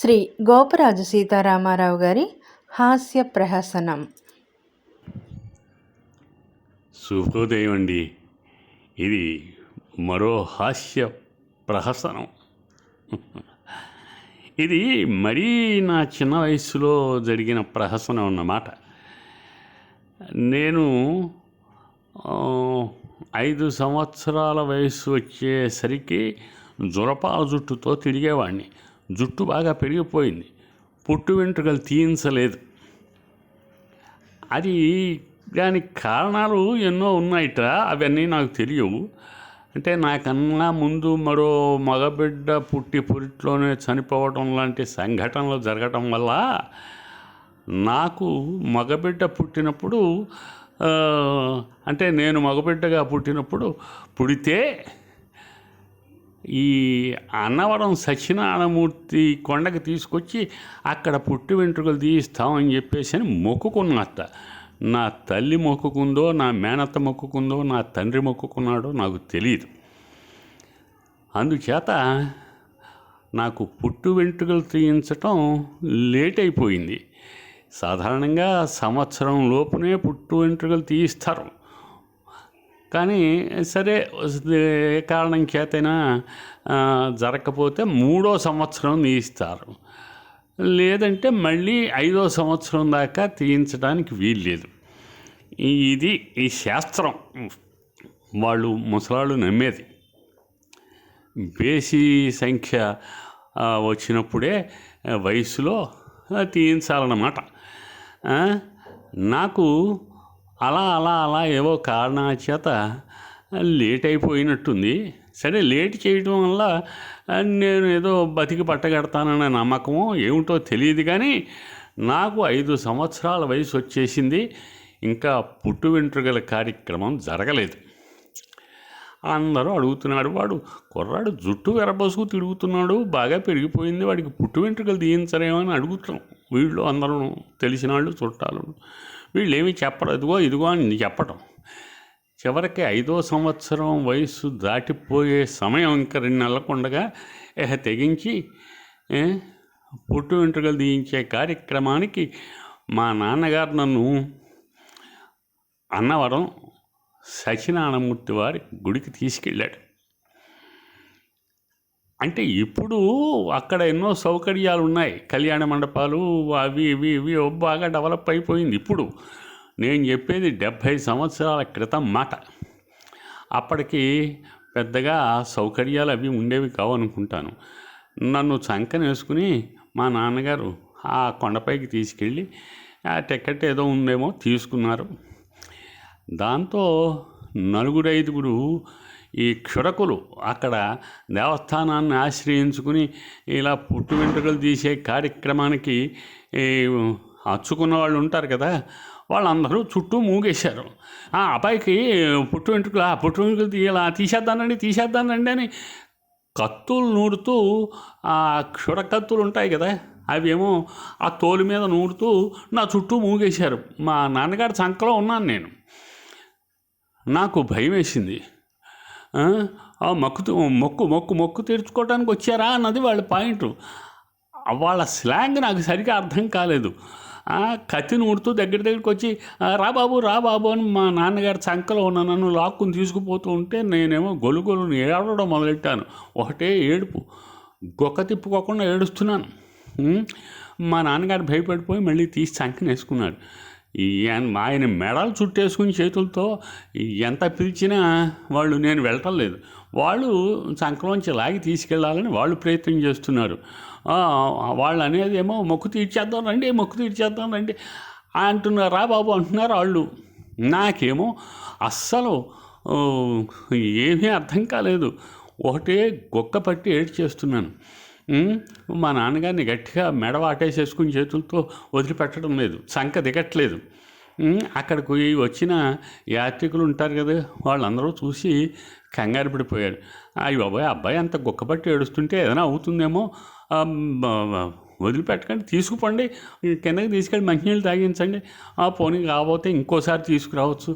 శ్రీ గోపరాజు సీతారామారావు గారి హాస్య ప్రహసనం. శుభోదయం అండి ఇది మరో హాస్య ప్రహసనం. ఇది మరీ నా చిన్న వయసులో జరిగిన ప్రహసనం అన్నమాట. నేను ఐదు సంవత్సరాల వయసు వచ్చేసరికి జురపాల జుట్టుతో తిరిగేవాడిని జుట్టు బాగా పెరిగిపోయింది. పుట్టు వెంట్రుకలు తీయించలేదు. అది దానికి కారణాలు ఎన్నో ఉన్నాయిట అవన్నీ నాకు తెలియవు. అంటే నాకన్నా ముందు మరో మగబిడ్డ పుట్టి పురిట్లోనే చనిపోవడం లాంటి సంఘటనలు జరగటం వల్ల నాకు మగబిడ్డ పుట్టినప్పుడు అంటే నేను మగబిడ్డగా పుట్టినప్పుడు పుడితే ఈ అన్నవరం సత్యనారాయణమూర్తి కొండకి తీసుకొచ్చి అక్కడ పుట్టి వెంట్రుకలు తీయిస్తామని చెప్పేసి అని మొక్కుకున్నట్ట. నా తల్లి మొక్కుకుందో నా మేనత్త మొక్కుకుందో నా తండ్రి మొక్కుకున్నాడో నాకు తెలియదు అందుచేత నాకు పుట్టు వెంట్రుకలు తీయించటం లేట్ అయిపోయింది. సాధారణంగా సంవత్సరం లోపునే పుట్టు వెంట్రుకలు తీయిస్తారు. కానీ సరే ఏ కారణం చేతైనా జరగకపోతే మూడో సంవత్సరం తీయిస్తారు లేదంటే మళ్ళీ ఐదో సంవత్సరం దాకా తీయించడానికి వీల్లేదు. ఇది ఈ శాస్త్రం. వాళ్ళు ముసలాళ్ళు నమ్మేది. బేసి సంఖ్య వచ్చినప్పుడే వయసులో తీయించాలన్నమాట. నాకు అలా అలా అలా ఏవో కారణాల చేత లేట్ అయిపోయినట్టుంది. సరే లేట్ చేయడం వల్ల నేను ఏదో బతికి పట్టగడతాననే నమ్మకమో ఏమిటో తెలియదు కానీ నాకు ఐదు సంవత్సరాల వయసు వచ్చేసింది. ఇంకా పుట్టు వెంట్రుకల కార్యక్రమం జరగలేదు. అందరూ అడుగుతున్నాడు వాడు కుర్రాడు జుట్టు వెరబోసుకు తిరుగుతున్నాడు బాగా పెరిగిపోయింది వాడికి పుట్టు వెంట్రుకలు తీయించరేమో అని అడుగుతున్నాం. వీళ్ళు అందరూ తెలిసిన వాళ్ళు చుట్టాలు. వీళ్ళు ఏమీ చెప్పరు. ఇదిగో ఇదిగో అని చెప్పడం చివరికి ఐదో సంవత్సరం వయసు దాటిపోయే సమయం ఇంకా రెండు నెలకుండగా ఏహ తెగించి పుట్టు వెంట్రుకలు తీయించే కార్యక్రమానికి మా నాన్నగారు నన్ను అన్నవరం సత్యనారాయణమూర్తి వారి గుడికి తీసుకెళ్ళాడు. అంటే ఇప్పుడు అక్కడ ఎన్నో సౌకర్యాలు ఉన్నాయి కళ్యాణ మండపాలు అవి ఇవి ఇవి బాగా డెవలప్ అయిపోయింది. ఇప్పుడు నేను చెప్పేది డెబ్భై సంవత్సరాల క్రితం మాట. అప్పటికి పెద్దగా సౌకర్యాలు అవి ఉండేవి కావనుకుంటాను. నన్ను చంకనేసుకుని మా నాన్నగారు ఆ కొండపైకి తీసుకెళ్ళి ఆ టికెట్ ఏదో ఉందేమో తీసుకున్నారు. దాంతో నలుగురు ఐదుగురు ఈ క్షురకులు అక్కడ దేవస్థానాన్ని ఆశ్రయించుకుని ఇలా పుట్టు వెంట్రుకలు తీసే కార్యక్రమానికి అచ్చుకున్న వాళ్ళు ఉంటారు కదా వాళ్ళందరూ చుట్టూ మూగేశారు. ఆ అబ్బాయికి పుట్టు వెంట్రుకలు ఆ పుట్టు వెంట్రుకలు తీయాలా తీసేద్దానండి తీసేద్దానండి అని కత్తులు నూరుతూ ఆ క్షుర కత్తులు ఉంటాయి కదా అవేమో ఆ తోలు మీద నూరుతూ నా చుట్టూ మూగేశారు. మా నాన్నగారి సంఖలో ఉన్నాను నేను. నాకు భయం వేసింది ఆ, మొక్కు మొక్కు మొక్కు మొక్కు తీర్చుకోవడానికి వచ్చారా అన్నది వాళ్ళ పాయింట్. వాళ్ళ స్లాంగ్ నాకు సరిగా అర్థం కాలేదు. కత్తిని కత్తి నూడుతూ దగ్గర దగ్గరికి వచ్చి రా బాబు రా బాబు అని మా నాన్నగారి చంకలో ఉన్న నన్ను లాక్కుని తీసుకుపోతూ ఉంటే నేనేమో గొలు ఏడవడం మొదలెట్టాను. ఒకటే ఏడుపు. గొక్క తిప్పుకోకుండా ఏడుస్తున్నాను. మా నాన్నగారు భయపడిపోయి మళ్ళీ తీసి చంకనేసుకున్నాడు. వేసుకున్నాడు ఆయన ఆయన మెడలు చుట్టేసుకుని చేతులతో ఎంత పిలిచినా వాళ్ళు నేను వెళ్ళటం లేదు. వాళ్ళు సంక్రమించి లాగి తీసుకెళ్ళాలని వాళ్ళు ప్రయత్నం చేస్తున్నారు. వాళ్ళు అనేది ఏమో మొక్కు తీర్చేద్దాం రండి మొక్కు తీర్చేద్దాం రండి అంటున్నారా బాబు అంటున్నారు వాళ్ళు. నాకేమో అస్సలు ఏమీ అర్థం కాలేదు. ఒకటే గొక్క పట్టి ఏడ్ చేస్తున్నాను మా నాన్నగారిని గట్టిగా మెడ వాటేసేసుకుని చేతులతో వదిలిపెట్టడం లేదు. సంక దిగట్లేదు. అక్కడికి వచ్చిన యాత్రికులు ఉంటారు కదా వాళ్ళందరూ చూసి కంగారు పడిపోయారు. అయ్యి బాబాయ్ అబ్బాయి అంత గుక్కపట్టి ఏడుస్తుంటే ఏదైనా అవుతుందేమో. వదిలిపెట్టకండి తీసుకుపోండి. కిందకి తీసుకెళ్ళి మంచినీళ్ళు తాగించండి. ఆ పోనీ కాకపోతే ఇంకోసారి తీసుకురావచ్చు.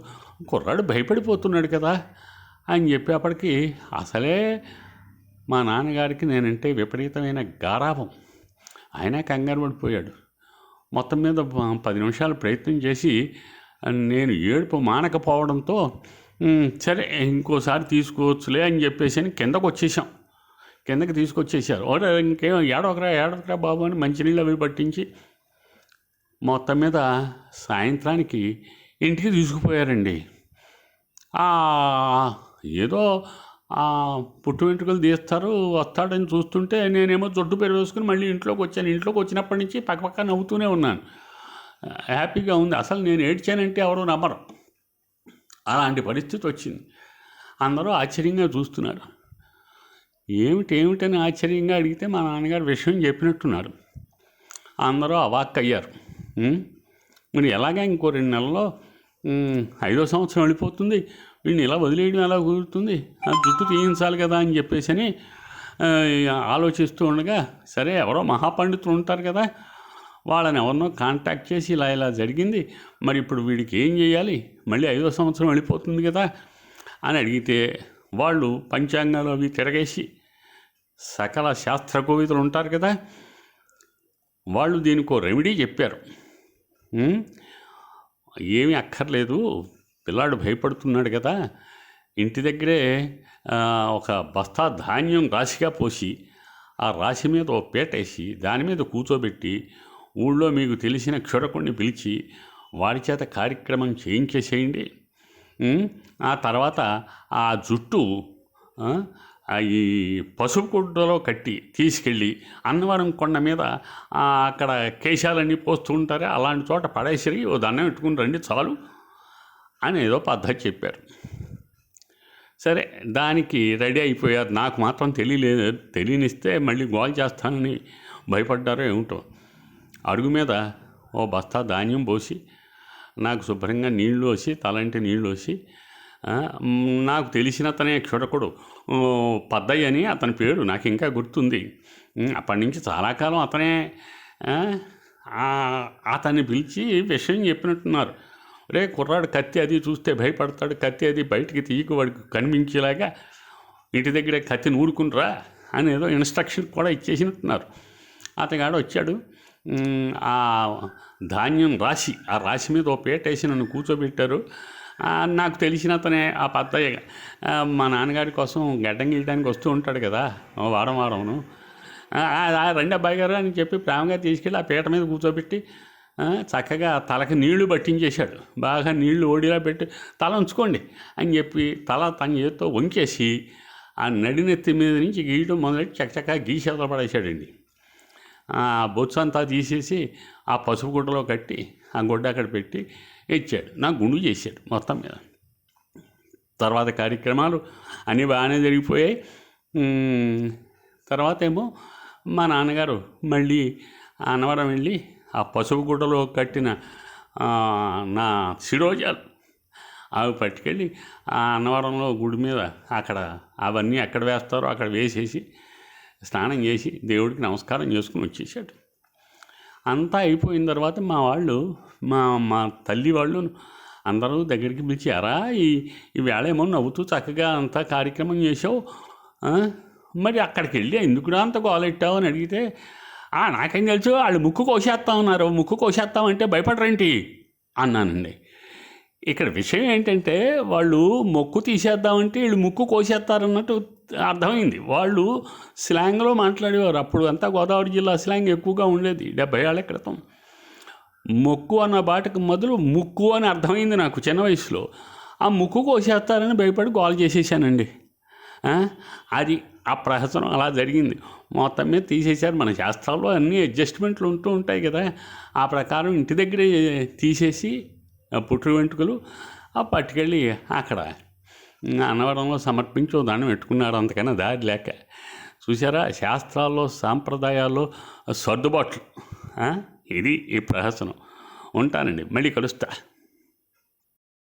కుర్రాడు భయపడిపోతున్నాడు కదా అని చెప్పేప్పటికి అసలే మా నాన్నగారికి నేనంటే విపరీతమైన గారాభం. ఆయన కంగారు పడిపోయాడు. మొత్తం మీద పది నిమిషాలు ప్రయత్నం చేసి నేను ఏడుపు మానకపోవడంతో సరే ఇంకోసారి తీసుకోవచ్చులే అని చెప్పేసి అని కిందకు వచ్చేసాం కిందకి తీసుకొచ్చేసారు ఓరే ఇంకేం ఏడొకరా ఏడొకరా బాబు అని మంచినీళ్ళు అవి పట్టించి మొత్తం మీద సాయంత్రానికి ఇంటికి తీసుకుపోయారండి. ఏదో పుట్టు వెంట్రుకలు తీస్తారు వస్తాడని చూస్తుంటే నేనేమో జొడ్డు పేరు వేసుకుని మళ్ళీ ఇంట్లోకి వచ్చాను. ఇంట్లోకి వచ్చినప్పటి నుంచి పక్కపక్క నవ్వుతూనే ఉన్నాను. హ్యాపీగా ఉంది. అసలు నేను ఏడ్చానంటే ఎవరు నమ్మరు. అలాంటి పరిస్థితి వచ్చింది. అందరూ ఆశ్చర్యంగా చూస్తున్నారు. ఏమిటి ఏమిటని ఆశ్చర్యంగా అడిగితే మా నాన్నగారు విషయం చెప్పినట్టున్నారు. అందరూ అవాక్ అయ్యారు. మరి ఎలాగా ఇంకో రెండు నెలల్లో ఐదో సంవత్సరం వెళ్ళిపోతుంది. వీడిని ఇలా వదిలేయడం ఎలా కుదురుతుంది? ఆ జుట్టు తీయించాలి కదా అని చెప్పేసి అని ఆలోచిస్తూ ఉండగా సరే ఎవరో మహాపండితులు ఉంటారు కదా వాళ్ళని ఎవరినో కాంటాక్ట్ చేసి ఇలా ఇలా జరిగింది. మరి ఇప్పుడు వీడికి ఏం చేయాలి? మళ్ళీ ఐదో సంవత్సరం వెళ్ళిపోతుంది కదా అని అడిగితే వాళ్ళు పంచాంగాలు అవి తిరగేసి సకల శాస్త్ర కోవితులు ఉంటారు కదా వాళ్ళు దీనికో రెమెడీ చెప్పారు. ఏమీ అక్కర్లేదు. పిల్లాడు భయపడుతున్నాడు కదా. ఇంటి దగ్గరే ఒక బస్తా ధాన్యం రాశిగా పోసి ఆ రాశి మీద ఓ పేటేసి దాని మీద కూర్చోబెట్టి ఊళ్ళో మీకు తెలిసిన క్షురకుణ్ణి పిలిచి వారి చేత కార్యక్రమం చేయించేసేయండి. ఆ తర్వాత ఆ జుట్టు ఈ పసుపు గుడ్డలో కట్టి తీసుకెళ్ళి అన్నవరం కొండ మీద అక్కడ కేశాలన్నీ పోస్తూ ఉంటారు. అలాంటి చోట పడేసరికి ఓ దండం పెట్టుకుని రండి చాలు. అని ఏదో పద్ధతి చెప్పారు. సరే దానికి రెడీ అయిపోయారు నాకు మాత్రం తెలియలేదు. తెలియనిస్తే మళ్ళీ గోల్ చేస్తానని భయపడ్డారో ఏమిటో. అడుగు మీద ఓ బస్తా ధాన్యం పోసి నాకు శుభ్రంగా నీళ్ళు వచ్చి తలంటి నీళ్ళు వచ్చి నాకు తెలిసిన అతనే క్షుడకుడు పద్దయ్య అని అతని పేరు నాకు ఇంకా గుర్తుంది. అప్పటి నుంచి చాలా కాలం అతనే అతన్ని పిలిచి విషయం చెప్పినట్టున్నారు. రే కుర్రాడు కత్తి అది చూస్తే భయపడతాడు కత్తి అది బయటికి తీయకు వాడికి కనిపించేలాగా ఇంటి దగ్గరే కత్తి నూరుకునిరా అని ఏదో ఇన్స్ట్రక్షన్ కూడా ఇచ్చేసినట్టున్నారు. అతగాడు వచ్చాడు ఆ ధాన్యం రాశి ఆ రాశి మీద ఓ పేట వేసి నన్ను కూర్చోబెట్టారు. నాకు తెలిసిన అతనే ఆ పత్తయ్య మా నాన్నగారి కోసం గడ్డం గీయడానికి వస్తూ ఉంటాడు కదా వారం వారంను ఆ, రండి అబ్బాయి గారు అని చెప్పి ప్రేమగా తీసుకెళ్ళి ఆ పీట మీద కూర్చోబెట్టి చక్కగా తలకి నీళ్ళు పట్టించేశాడు. బాగా నీళ్ళు ఓడిలా పెట్టి తల ఉంచుకోండి అని చెప్పి తల తన చేతితో వంకేసి ఆ నడినెత్తి మీద నుంచి గీయడం మొదలెట్టి చక్కచక్క గీసేతలు పడేశాడండి. ఆ బొచ్చు అంతా తీసేసి ఆ పసుపు గుడ్డలో కట్టి ఆ గుడ్డ అక్కడ పెట్టి ఇచ్చాడు నాకు గుండు చేశాడు మొత్తం మీద. తర్వాత కార్యక్రమాలు అన్నీ బాగానే జరిగిపోయాయి. తర్వాత ఏమో మా నాన్నగారు మళ్ళీ ఆ అన్నవరం వెళ్ళి ఆ పసుపు గుడ్డలో కట్టిన నా శిరోజాలు అవి పట్టుకెళ్ళి ఆ అన్నవరంలో గుడి మీద అక్కడ అవన్నీ ఎక్కడ వేస్తారో అక్కడ వేసేసి స్నానం చేసి దేవుడికి నమస్కారం చేసుకుని వచ్చేసాడు. అంతా అయిపోయిన తర్వాత మా వాళ్ళు మా మా తల్లి వాళ్ళు అందరూ దగ్గరికి పిలిచి అరా ఈ ఈ వేళేమో నవ్వుతూ చక్కగా అంతా కార్యక్రమం చేసావు మరి అక్కడికి వెళ్ళి ఎందుకురా అంత గోలెట్టావు? అని అడిగితే నాకేం తెలుసు వాళ్ళు ముక్కు కోసేస్తా ఉన్నారు. ముక్కు కోసేస్తామంటే భయపడరేంటి? అన్నానండి. ఇక్కడ విషయం ఏంటంటే వాళ్ళు మొక్కు తీసేద్దామంటే వీళ్ళు ముక్కు కోసేస్తారన్నట్టు అర్థమైంది. వాళ్ళు స్లాంగ్లో మాట్లాడేవారు. అప్పుడు అంతా గోదావరి జిల్లా స్లాంగ్ ఎక్కువగా ఉండేది. డెబ్బై ఏళ్ళ క్రితం. మొక్కు అన్న బాటకు మొదలు ముక్కు అని అర్థమైంది నాకు చిన్న వయసులో. ఆ ముక్కు కోసేస్తారని భయపడి గోల్ చేసేసానండి. అది ఆ ప్రహసనం అలా జరిగింది. మొత్తం మీద తీసేశారు. మన శాస్త్రాల్లో అన్ని అడ్జస్ట్మెంట్లు ఉంటూ ఉంటాయి కదా. ఆ ప్రకారం ఇంటి దగ్గరే తీసేసి ఆ పుట్టు వెంట్రుకలు ఆ పట్టుకెళ్ళి అక్కడ అన్నవరంలో సమర్పించి దాన్ని పెట్టుకున్నాడు పెట్టుకున్నారు. అంతకన్నా దారి లేక. చూసారా శాస్త్రాల్లో సాంప్రదాయాల్లో సర్దుబాట్లు. ఇది ఈ ప్రహసనం. ఉంటానండి. మళ్ళీ కలుస్తా.